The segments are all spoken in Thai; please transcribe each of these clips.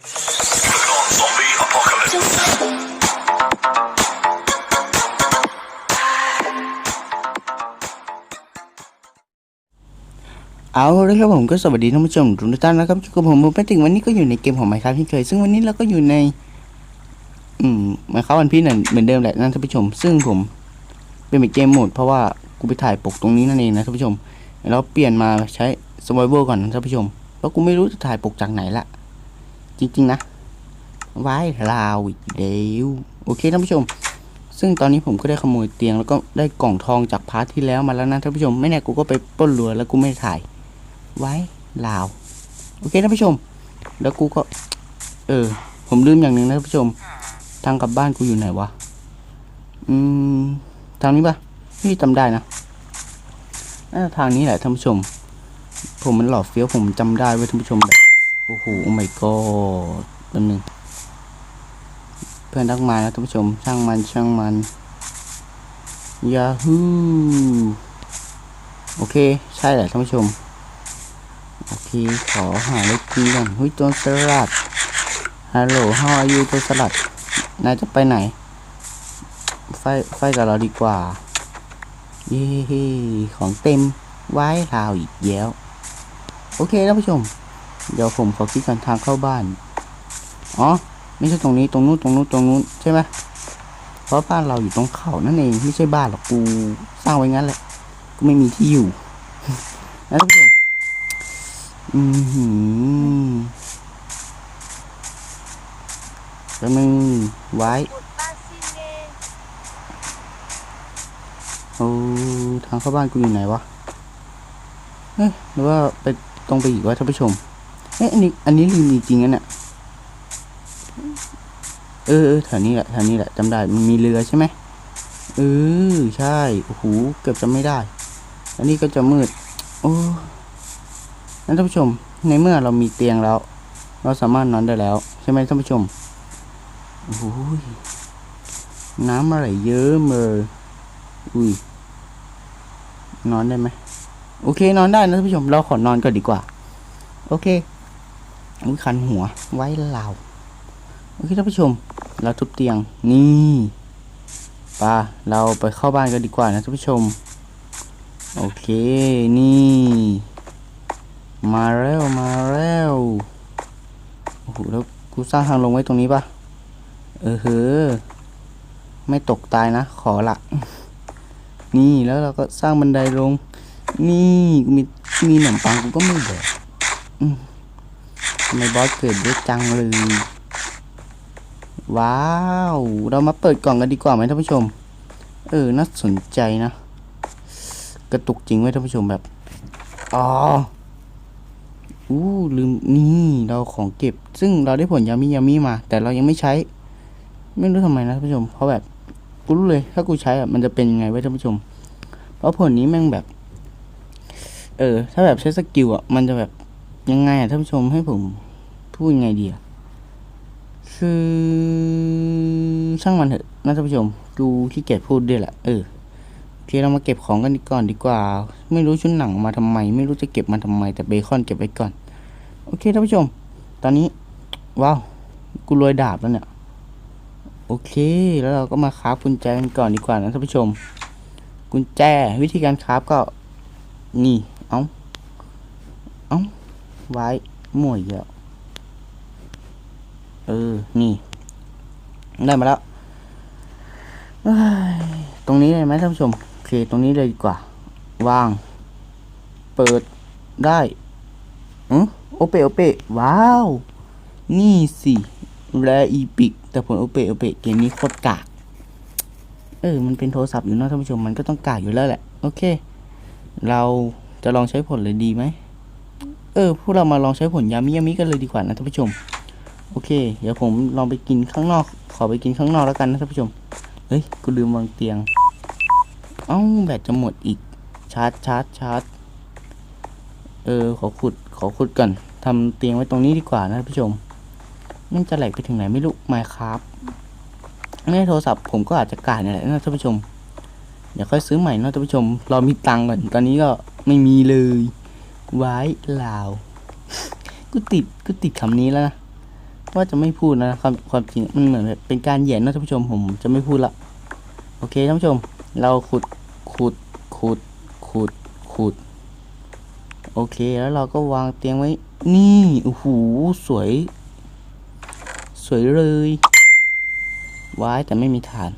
เอาละครับผมก็สวัสดีท่านผู้ชมทุกท่านนะครับอยู่กับผมมูแพติกวันนี้ก็อยู่ในเกมของไมค์ครับที่เคย ซึ่งวันนี้เราก็อยู่ใน อืมไมค์ครับวันพี่นั่นเหมือนเดิมแหละนะท่านผู้ชม ซึ่งผมเป็นเกมโหมด เพราะว่ากูไปถ่ายปกตรงนี้นั่นเองนะท่านผู้ชมแล้วเปลี่ยนมาใช้ survival ก่อนนะท่านผู้ชมแล้วกูไม่รู้จะถ่ายปกจากไหนละ จริง ๆ นะไว้ลาวอีกเดียวโอเคท่านผู้ชม ซึ่งตอนนี้ผมก็ได้ขโมยเตียงแล้วก็ได้กล่องทองจากพาร์ทที่แล้วมาแล้วนะท่านผู้ชม ไม่แน่กูก็ไปปล้นเรือแล้วกูไม่ถ่าย ไว้ลาว โอเคท่านผู้ชม แล้วกูก็ เออ ผมลืมอย่างหนึ่งนะท่านผู้ชม ทางกลับบ้านกูอยู่ไหนวะ อืม ทางนี้ปะพี่จำได้นะน่าทางนี้แหละท่านผู้ชม ผมมันหล่อเฟี้ยวผมจำได้เว้ยท่านผู้ชมแบบ โอ้โหโอ้ my god แป๊บนึง เพื่อนทักมาแล้วท่านผู้ชม ช่างมันช่างมันยาฮูโอเค ใช่แหละท่านผู้ชม โอเค ขอหาเล็กกินก่อนหุ้ยตัวสลัด ฮัลโหล how are you ตัวสลัด นายจะไปไหน ไฟ ไฟกับเราดีกว่า เย้ของเต็ม ไว้ราวอีกแล้ว โอเคท่านผู้ชม เดี๋ยวผมขอคิดกันทางเข้าบ้าน อ๋อ ไม่ใช่ตรงนี้ ตรงนู้น ตรงนู้น ตรงนู้น ใช่ไหมเพราะบ้านเราอยู่ตรงเขานั่นเอง ไม่ใช่บ้านหรอก กูสร้างไว้งั้นแหละ กูไม่มีที่อยู่นะท่านผู้ชมอือหือแล้วมึงไว้ โอ้ ทางเข้าบ้านกูอยู่ไหนวะ เฮ้ยหรือว่าไปตรงไปอีกวะท่านผู้ชม เอ๊ะอันนี้อันนี้ลืมจริงๆนะเนี่ยเออเออแถวนี้แหละแถวนี้แหละจำได้มันมีเรือใช่ไหมเออใช่โอ้โหเกือบจะไม่ได้ อันนี้ก็จะมืด โอ้นั่นท่านผู้ชม ในเมื่อเรามีเตียงแล้ว เราสามารถนอนได้แล้ว ใช่ไหมท่านผู้ชมโอ้ยน้ำอะไรเยอะเมออุ้ยนอนได้ไหมโอเค นอนได้นะท่านผู้ชม เราขอนอนก่อนดีกว่า โอเค อุ้ยคันหัวไว้เหล่าโอเคท่านผู้ชม เราทุบเตียงนี่ป่าเราไปเข้าบ้านกันดีกว่านะท่านผู้ชม โอเคนี่ มาแล้วมาแล้วโอ้โหแล้วกูสร้างทางลงไว้ตรงนี้ปะเออเฮ้อไม่ตกตายนะขอละ นี่แล้วเราก็สร้างบันไดลง นี่มีมีขนมปังกูก็ไม่แดกอืม ทำไมบอสเกิดเยอะจังเลย ว้าว เรามาเปิดกล่องกันดีกว่าไหมท่านผู้ชม เออ น่าสนใจนะ กระตุกจริงไว้ท่านผู้ชมแบบ อ๋อ อู้ลืมนี่เราของเก็บ ซึ่งเราได้ผลยามิยามิมา แต่เรายังไม่ใช้ ไม่รู้ทำไมนะท่านผู้ชม เพราะแบบกูรู้เลยถ้ากูใช้อะมันจะเป็นยังไงไว้ท่านผู้ชม เพราะผลนี้แม่งแบบ เออ ถ้าแบบใช้สกิลอะมันจะแบบ ยังไงอะท่านผู้ชมให้ผมพูดยังไงดีอะคือช่างมันเถอะนะท่านผู้ชมกูขี้เกียจพูดด้วยแหละเออโอเคเรามาเก็บของกันดีก่อนดีกว่า ไม่รู้ชุดหนังมาทำไม ไม่รู้จะเก็บมาทำไม แต่เบคอนเก็บไว้ก่อน โอเคท่านผู้ชม ตอนนี้ว้าวกูรวยดาบแล้วเนี่ยโอเค แล้วเราก็มาคราฟกุญแจกันก่อนดีกว่านะท่านผู้ชม กุญแจวิธีการคราฟก็นี่เอาเอา ไว้หมวยเยอะเออ นี่ ได้มาแล้ว ตรงนี้เลยไหมท่านผู้ชม โอเค ตรงนี้เลยดีกว่า วาง เปิดได้อือโอเปโอเปว้าว นี่สิแรอีพิก แต่ผลโอเปโอเปเกมนี้โคตรกาก เออ มันเป็นโทรศัพท์อยู่นะท่านผู้ชม มันก็ต้องกากอยู่แล้วแหละ โอเค เราจะลองใช้ผลเลยดีไหม เออพวกเรามาลองใช้ผลยามิยามิกันเลยดีกว่านะท่านผู้ชม โอเค เดี๋ยวผมลองไปกินข้างนอก ขอไปกินข้างนอกแล้วกันนะท่านผู้ชม เฮ้ย กูลืมวางเตียง เอ้าแบตจะหมดอีก ชาร์จชาร์จชาร์จ เออ ขอขุด ขอขุดก่อนทำเตียงไว้ตรงนี้ดีกว่านะท่านผู้ชม มันจะแหลกไปถึงไหนไม่รู้ไมครับไม่ได้โทรศัพท์ผมก็อาจจะกาดนี่แหละนะท่านผู้ชม เดี๋ยวค่อยซื้อใหม่นะท่านผู้ชม เรามีตังก่อน ตอนนี้ก็ไม่มีเลย ไว้ลาว กูติดกูติดคำนี้แล้วนะ ว่าจะไม่พูดนะความความจริงมันเหมือนเป็นการแหย่นะท่านผู้ชมผมจะไม่พูดละ โอเคท่านผู้ชม เราขุดขุดขุดขุดขุด โอเคแล้วเราก็วางเตียงไว้ นี่โอ้โหสวย สวยเลยว้ายแต่ไม่มีฐาน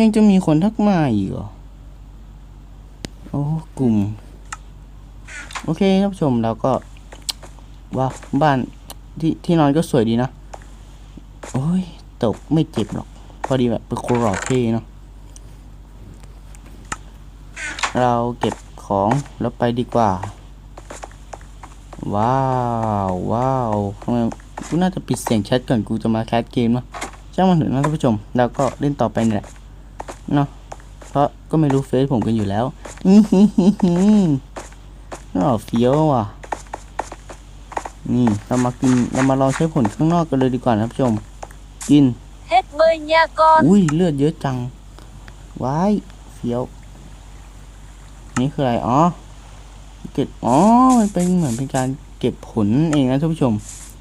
ยังจะมีคนทักมาอีกเหรอ โอ้กลุ่ม โอเคท่านผู้ชมเราก็ว้าวบ้านที่ที่นอนก็สวยดีนะ โอ้ยตกไม่เจ็บหรอก พอดีแบบเป็นคนหล่อเท่เนาะเราเก็บของแล้วไปดีกว่า ว้าวว้าวทำไมกูน่าจะปิดเสียงแชทก่อนกูจะมาแคสเกมเนาะช่างมันเถอะนะท่านผู้ชม แล้วก็เล่นต่อไปนี่แหละเนาะเพราะก็ไม่รู้เฟซผมกันอยู่แล้วอื น่าเฟี้ยวว่ะ นี่เรามากินเรามาลองใช้ผลข้างนอกกันเลยดีกว่านะท่านผู้ชม กิน Hết bơi nha con อุ้ยเลือดเยอะจังว้ายเฟี้ยว นี่คืออะไรอ๋อเก็บอ๋อมันเป็นเหมือนเป็นการเก็บผลเองนะท่านผู้ชม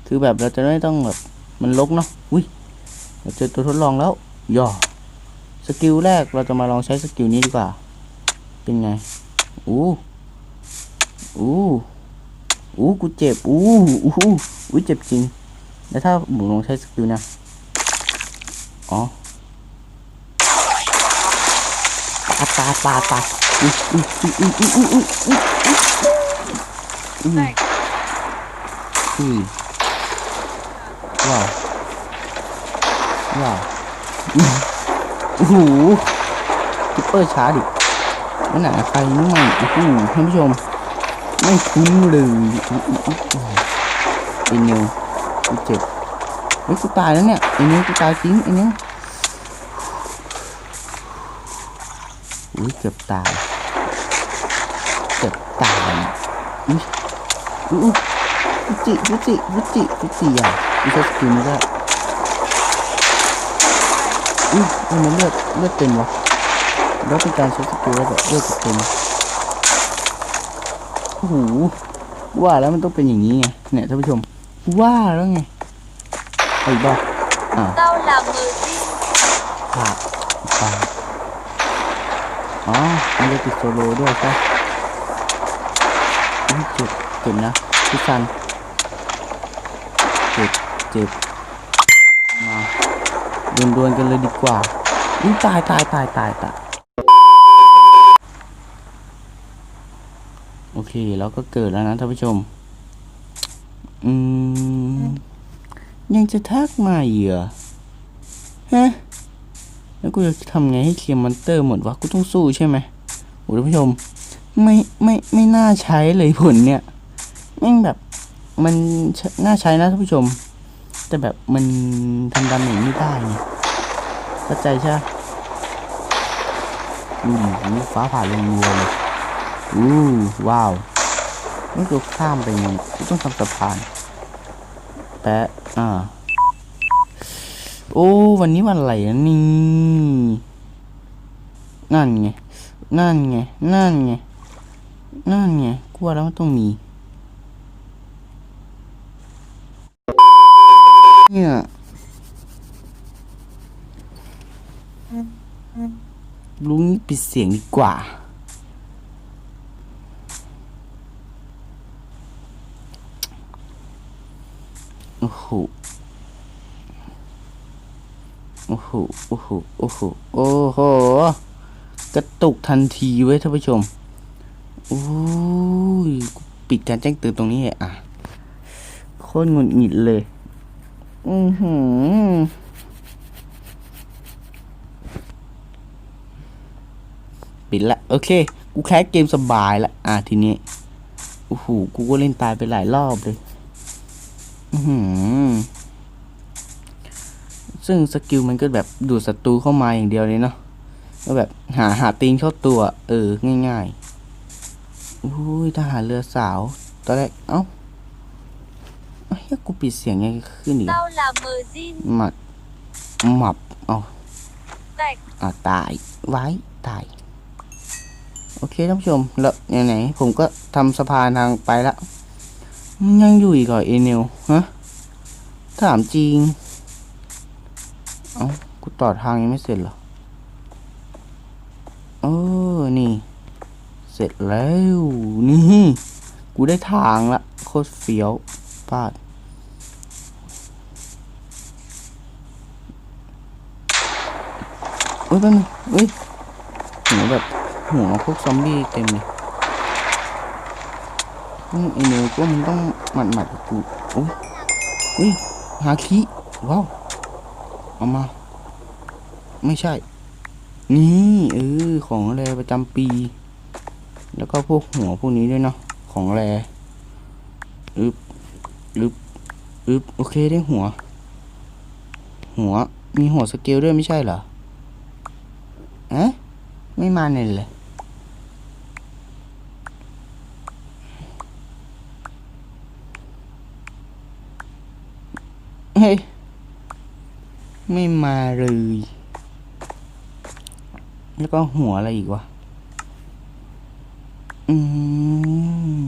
คือแบบเราจะไม่ต้องแบบมันลกเนาะอุ้ยเราเจอตัวทดลองแล้วย่อสกิลแรกเราจะมาลองใช้สกิลนี้ดีกว่า เป็นไง อู้ อู้อู้กูเจ็บอู้อู้อู้เจ็บจริง แล้วถ้าผมลองใช้สกิลนะอ๋อปาดปาดปาดปาดอุ้ยอุ้อุ้อุ้อุ้อุ้อุ้อุ้อุ้ว้าวว้าวโอ้โหซุปเปอร์ชาร์ดินั่นน่ะใครนี่มันโอ้โหท่านผู้ชม ไม่คุ้นเลยอุ๊ยอุ๊ยอุ๊ยไอ้นิวกูเจ็บเฮ้ยกูตายแล้วเนี่ยไอ้นิ้วกูตายจริงไอ้นิ้วอุ้ยเกือบตายเกือบตายอุ้ยอุ้ยอุ้ยฟุจิฟุจิฟุจิฟุจิอะไม่ใช่สกิลนี้ก็อุ้ยทำไมเลือดเลือดเต็มวะแล้วเป็นการใช้สกิลแล้วแบบเลือดเต็ม โอ้โหว่าแล้วมันต้องเป็นอย่างนี้ไงเนี่ยท่านผู้ชม ว่าแล้วไงไอ้บ้าอ่า Tao là mờ zin ผ่าผ่าอ๋อมันจะติดโซโลด้วยใช่อุ๊ยเจ็บเจ็บนะพี่ซันเจ็บเจ็บมาดวลดวลๆกันเลยดีกว่าอุ้ยตายตายตายตายตายโอ เคแล้วก็เกิดแล้วนะท่านผู้ชม อืม ยังจะทักมาเหรอฮะ แล้วกูจะทำไงให้เคลียร์มอนเตอร์หมดวะ กูต้องสู้ใช่ไหมโอ้ท่านผู้ชม ไม่ไม่ไม่น่าใช้เลยผลเนี่ยแม่งแบบมันน่าใช้นะท่านผู้ชม แต่แบบมันทำดาเมจไม่ได้ไงเข้าใจใช่ปะอืมฟ้าผ่าลงรัวเลย อู้ว้าวนี่กูข้ามไปไงกูต้องทำสะพานแปะอ่าโอ้วันนี้วันอะไรนะนี่นั่นไงนั่นไงนั่นไงนั่นไงกลัวแล้วมันต้องมีเนี่ยลุงปิดเสียงดีกว่า โอ้โหโอ้โหโอ้โหโอ้โหโอ้โหกระตุกทันทีเว้ยท่านผู้ชมโอ้ยปิดการแจ้งเตือนตรงนี้เลยอะโคตรหงุดหงิดเลยอือหือปิดละโอเค กูแคสเกมสบายละอะทีนี้โอ้โหกูก็เล่นตายไปหลายรอบเลย ซึ่งสกิลมันก็แบบดูดศัตรูเข้ามาอย่างเดียวเลยเนาะก็แบบหาหาตีนเข้าตัว เออ ง่ายๆอุ้ยทหารเรือสาว ตอนแรก เอ้าเฮ้ยกูปิดเสียงยังไงขึ้นอีกอะ Tao là mờ zin หมัดหมับ เอา Tạch อ่าตาย ไว้ ตาย โอเคท่านผู้ชม แล้วไหนๆผมก็ทำสะพานทางไปละมัน ยังอยู่อีกเหรอเอเนลฮะถามจริง เอ้ากูต่อทางยังไม่เสร็จเหรอเออนี่ เสร็จแล้ว นี่ กูได้ทางละ โคตรเฟี้ยวพลาดเอ้ยแป๊บนึงเอ้ยหัวแบบหัวพวกซอมบี้เต็มเลย อืมไอเนยก็มันต้องหมัดหมัดกูโอ้ยเฮ้ยฮาคิว้าวเอามา ไม่ใช่ นี่เออของแรประจำปี แล้วก็พวกหัวพวกนี้ด้วยเนาะของแรอึบอึบอึบโอเคได้หัว หัวมีหัวสเกลด้วยไม่ใช่เหรอเอ๊ะไม่มาเนี่ยเลย ฮ้ย ไม่มาเลย แล้วก็หัวอะไรอีกวะ อืม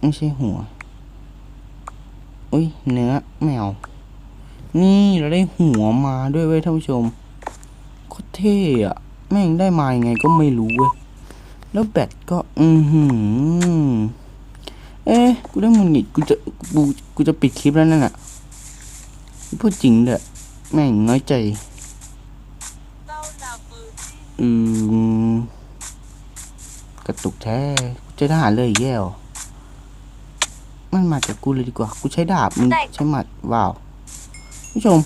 ไม่ใช่หัว อุ้ย เนื้อแมว นี่เราได้หัวมาด้วยเว้ยท่านผู้ชมโคตรเท่อะแม่งได้มายังไงก็ไม่รู้เว้ย แล้วแบตก็ อือหือ เอ๊ะ กูได้มุนิดกูจะ กู กูจะปิดคลิปแล้วนั่นน่ะ พูดจริงเด้อแม่งน้อยใจ Tao là mờ xin อืม กระตุกแท้ กูจะทหารเลยอีกแย่เหรอมันมาจากกูเลยดีกว่า กูใช้ดาบมึงใช้หมัด ว้าวผู้ชม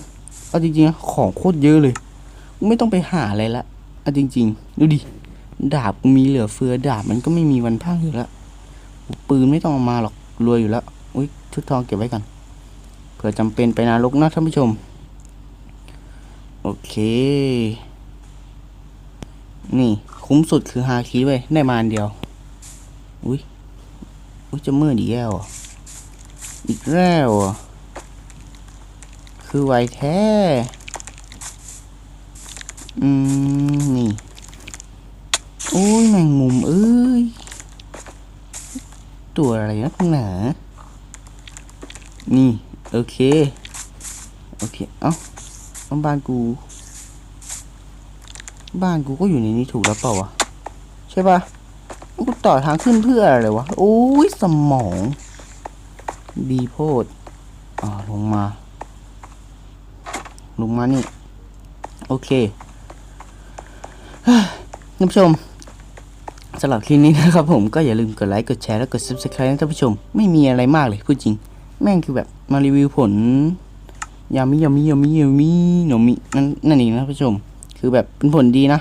เอาจริงๆนะของโคตรเยอะเลย กูไม่ต้องไปหาอะไรละ เอาจริง ๆ ดูดิ ดาบกูมีเหลือเฟือ ดาบมันก็ไม่มีวันพังอยู่แล้ว ปืนไม่ต้องมาหรอกรวยอยู่แล้ว อุ้ยชุดทองเก็บไว้กันเผื่อจำเป็นไปนรกนะท่านผู้ชม โอเค นี่คุ้มสุดคือฮาคิเว้ยได้มาอันเดียว อุ้ยอุ้ยจะมืดอีกแล้วออีกแล้วคือไวแท้ อืม นี่โอ้ยแมงมุมเอ้ย ตัวอะไรนักหนา นี่ โอเค โอเค เอ้าเอาบ้านกู บ้านกูก็อยู่ในนี้ถูกแล้วเปล่าวะ ใช่ปะกูต่อทางขึ้นเพื่ออะไรวะ โอ้ย สมอง ดีโพดอ่าลงมา ลงมานี่ โอเคท่านผู้ชม สำหรับคลิปนี้นะครับผมก็อย่าลืมกดไลค์กดแชร์แล้วกด subscribe นะท่านผู้ชม ไม่มีอะไรมากเลยพูดจริง แม่งคือแบบมารีวิวผลยามิยามิยามิยามิหนมินั่นนั่นเองนะท่านผู้ชม คือแบบเป็นผลดีนะ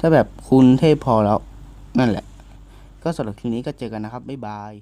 ถ้าแบบคุณเทพพอแล้ว นั่นแหละ ก็สำหรับคลิปนี้ก็เจอกันนะครับบ๊ายบาย